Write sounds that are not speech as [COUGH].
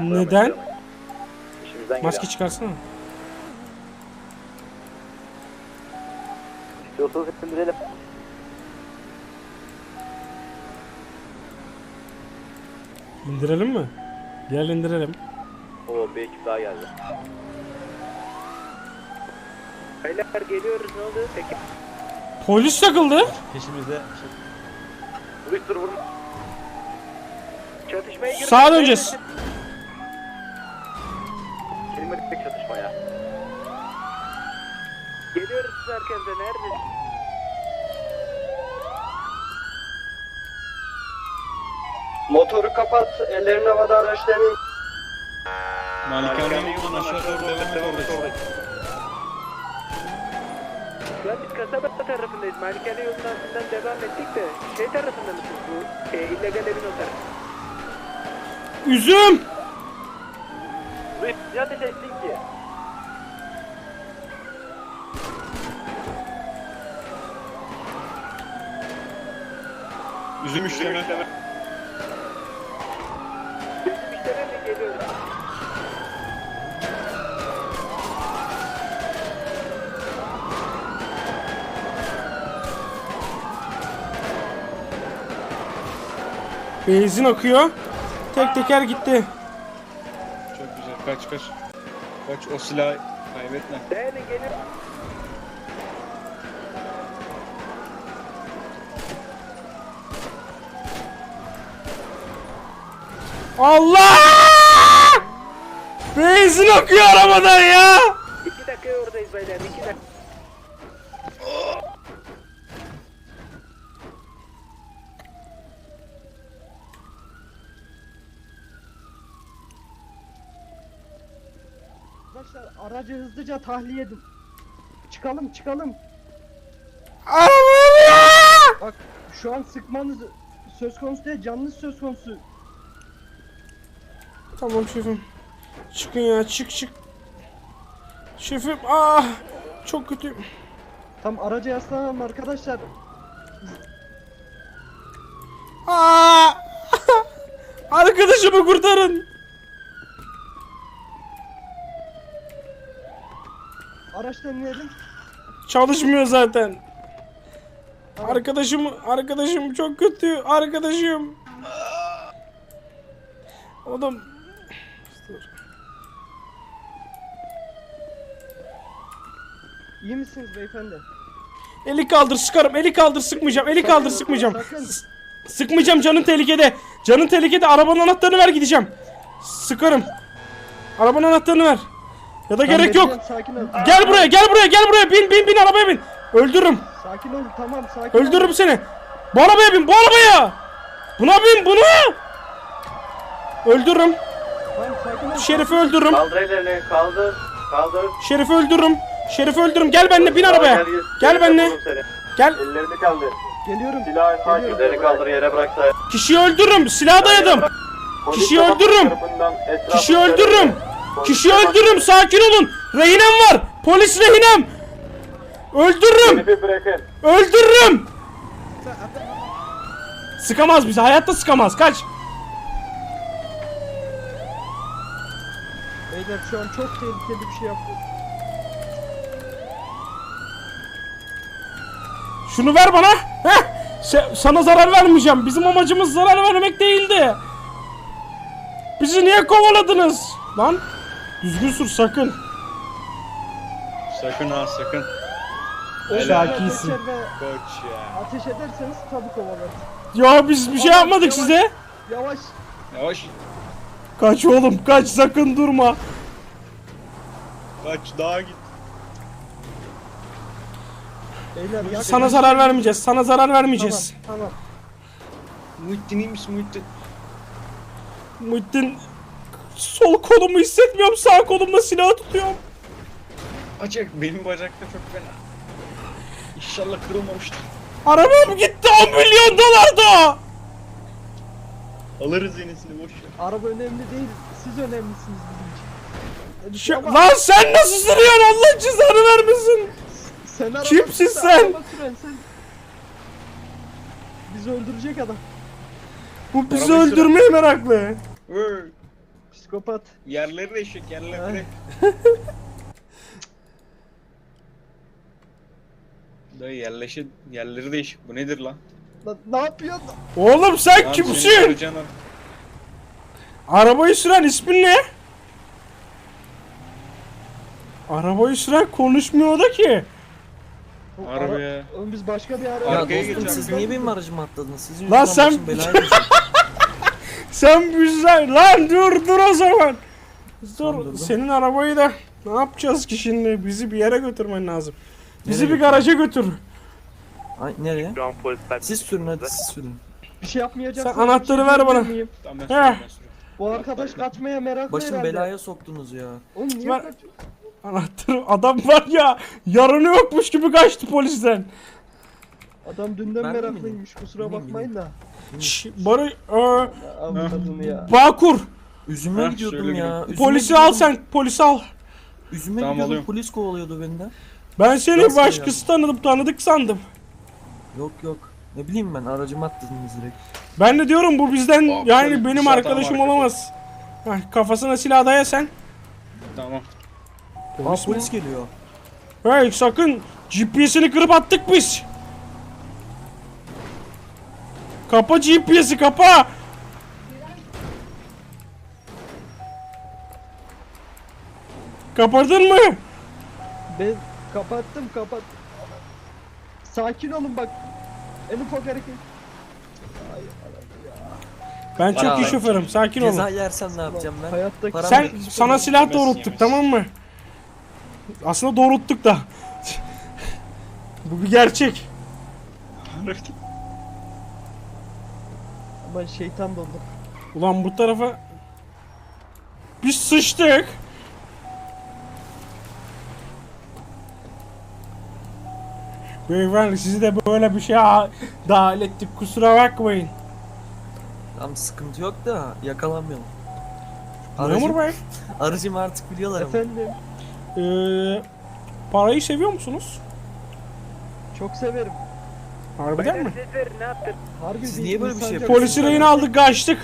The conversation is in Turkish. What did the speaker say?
Neden? İşimizden Maske geliyor. çıkarsana. İstiyorsanız indirelim. İndirelim mi? Gel indirelim. Oo bir ekip daha geldi. Beyler geliyoruz ne oldu? Peki. Polis takıldı. Peşimizde. Polis dur vurma. Çatışmaya girdik. Sağa döneceğiz. Kelimelik çatışma ya. Geliyoruz siz arkamda nerede? Motoru kapat, ellerini havada araçlarını Malikane yolundan aşağı doğru devam et oradaki. An biz kasaba tarafındayız. Malikane yolunun altından devam ettik de şey tarafında mısınız bu? E, illegal evin o tarafı. Üzüm. Ya ateş ettin ki? Üzüm işleme. Bizim işlerine geliyoruz. Benzin akıyor. Tek teker gitti. Kaç kaç. Kaç o silahı kaybetme. Dayanın gelin. Allah! Benzin akıyor arabadan ya. İki dakikaya oradayız beyler. iki dakika. Arkadaşlar aracı hızlıca tahliye edin. Çıkalım çıkalım. Araba yanıyor. Bak şu an sıkmanız söz konusu değil canınız söz konusu. Tamam şefim. Çıkın ya çık çık. Şefim ah çok kötü. Tam araca yaslanalım arkadaşlar. Aa! [LAUGHS] Arkadaşımı kurtarın. Araçtan inelim. Çalışmıyor zaten. Arkadaşım arkadaşım çok kötü. Arkadaşım. Oğlum İyi misiniz beyefendi? eli kaldır sıkarım. Eli kaldır sıkmayacağım. Eli kaldır sıkmayacağım. Sakın. Sıkmayacağım canın tehlikede. Canın tehlikede. Arabanın anahtarını ver gideceğim. Sıkarım. Arabanın anahtarını ver. Ya da Ben gerek yok. Sakin ol. Gel buraya, gel buraya, gel buraya. Bin, bin, bin arabaya bin. Öldürürüm. Sakin ol tamam sakin ol. Öldürürüm seni. Bu arabaya bin, bu arabaya. Buna bin, bunu. Öldürürüm. Tamam. Şerif'i öldürürüm. Kaldır ellerini kaldır. Kaldır. Şerif'i öldürürüm. Şerif'i öldürürüm. Gel benimle bin arabaya. Gel benimle. Gel. Ellerini kaldır. Geliyorum. Silahı sakin. Ellerini kaldır yere bırak say. Kişiyi öldürürüm. Silah dayadım. Kişiyi öldürürüm. Kişiyi öldürürüm. Kişiyi öldürürüm. Sakin olun. Rehinem var. Polis rehinem. Öldürürüm. Öldürürüm. Sıkamaz bizi. Hayatta sıkamaz. Kaç. Beyler şu an çok tehlikeli bir şey yaptı. Şunu ver bana. Heh. Sana zarar vermeyeceğim. Bizim amacımız zarar vermek değildi. Bizi niye kovaladınız? Lan. Düzgün sür sakın. Sakın ha sakın. Ve Koç ya. ateş ederseniz tabii kovalarız. Ya biz bir şey yapmadık size. Yavaş. Yavaş. Kaç oğlum kaç sakın durma. Kaç daha git. Beyler yak. Sana zarar vermeyeceğiz. Sana zarar vermeyeceğiz. Tamam tamam. Muhittin iyi misin Muhittin? Muhittin sol kolumu hissetmiyorum. Sağ kolumla silah tutuyorum. Bacak benim bacakta çok fena. İnşallah kırılmamıştır. Arabam gitti 10 milyon dolar da. Alırız yenisini boş ver. Araba önemli değil. Siz önemlisiniz bizim için. Şu- lan sen nasıl sürüyorsun Allah cezanı vermesin. Sen araba Kimsin sen? araba süren sen. Bizi öldürecek adam. Bu bizi Arabayı öldürmeye meraklı. Vır. Psikopat. Yerleri değişik yerleri. [LAUGHS] Dayı yerleşi yerleri değişik. Bu nedir lan? Lan ne yapıyorsun? Oğlum sen Lan kimsin? arayacağın- Arabayı süren ismin ne? Arabayı süren konuşmuyor da ki. Bu ara- Oğlum biz başka bir ara... Ya Arkaya dostum geç siz niye benim aracıma atladınız? Sizin Lan yüzünden sen- başım belaya girecek. [LAUGHS] Sen güzel. Lan dur dur o zaman. Dur durdum. senin arabayı da ne yapacağız ki şimdi? Bizi bir yere götürmen lazım. Bizi Nereye bir garaja götür. Ay nereye? Şu an polisler... Siz sürün hadi siz sürün. Bir şey yapmayacaksın. Sen anahtarı ver bana. Tamam ben Heh. sürüyorum, ben sürüyorum. Bu arkadaş kaçmaya meraklı Başım herhalde. belaya soktunuz ya. Oğlum niye Ver- kaçıyor? Anahtarı adam var ya yarını yokmuş gibi kaçtı polisten. Adam dünden Ben de meraklıymış kusura bakmayın da. Şş, Barı e, Avukatını ya. Bağkur Üzüme Heh, gidiyordum şöyle ya. Üzüme polisi al gidiyordum. sen polisi al. Üzüme Tamam, gidiyordum alıyorum. polis kovalıyordu benden. Ben seni Nasıl başkası tanıdım tanıdık sandım. Yok yok. Ne bileyim ben aracıma attınız direkt. Ben de diyorum bu bizden Hop, yani benim şey arkadaşım olamaz. Heh, kafasına silah daya sen. Tamam. Aa Polis polis geliyor. Hey sakın GPS'ini kırıp attık biz. Kapa GPS'i kapa. Kapadın mı? Ben kapattım kapat. Sakin olun bak. En ufak hareket. Ben çok Ya. iyi şoförüm. Sakin Ceza olun. yersem ne yapacağım ben? Hayattaki Param Sen yok. sana silah doğrulttuk yemesin. tamam mı? Aslında doğrulttuk da. Bu bir gerçek. Ama şeytan doldu. Ulan bu tarafa biz sıçtık. Beyefendi sizi de böyle bir şey dahil ettik kusura bakmayın. Tamam sıkıntı yok da yakalanmayalım. Memur Aracım, bey, [LAUGHS] aracımı artık biliyorlar ama. Efendim eee, parayı seviyor musunuz? çok severim. Harbiden mi? Harbi Siz niye böyle bir şey yapıyorsunuz? Polisi rehin aldık kaçtık.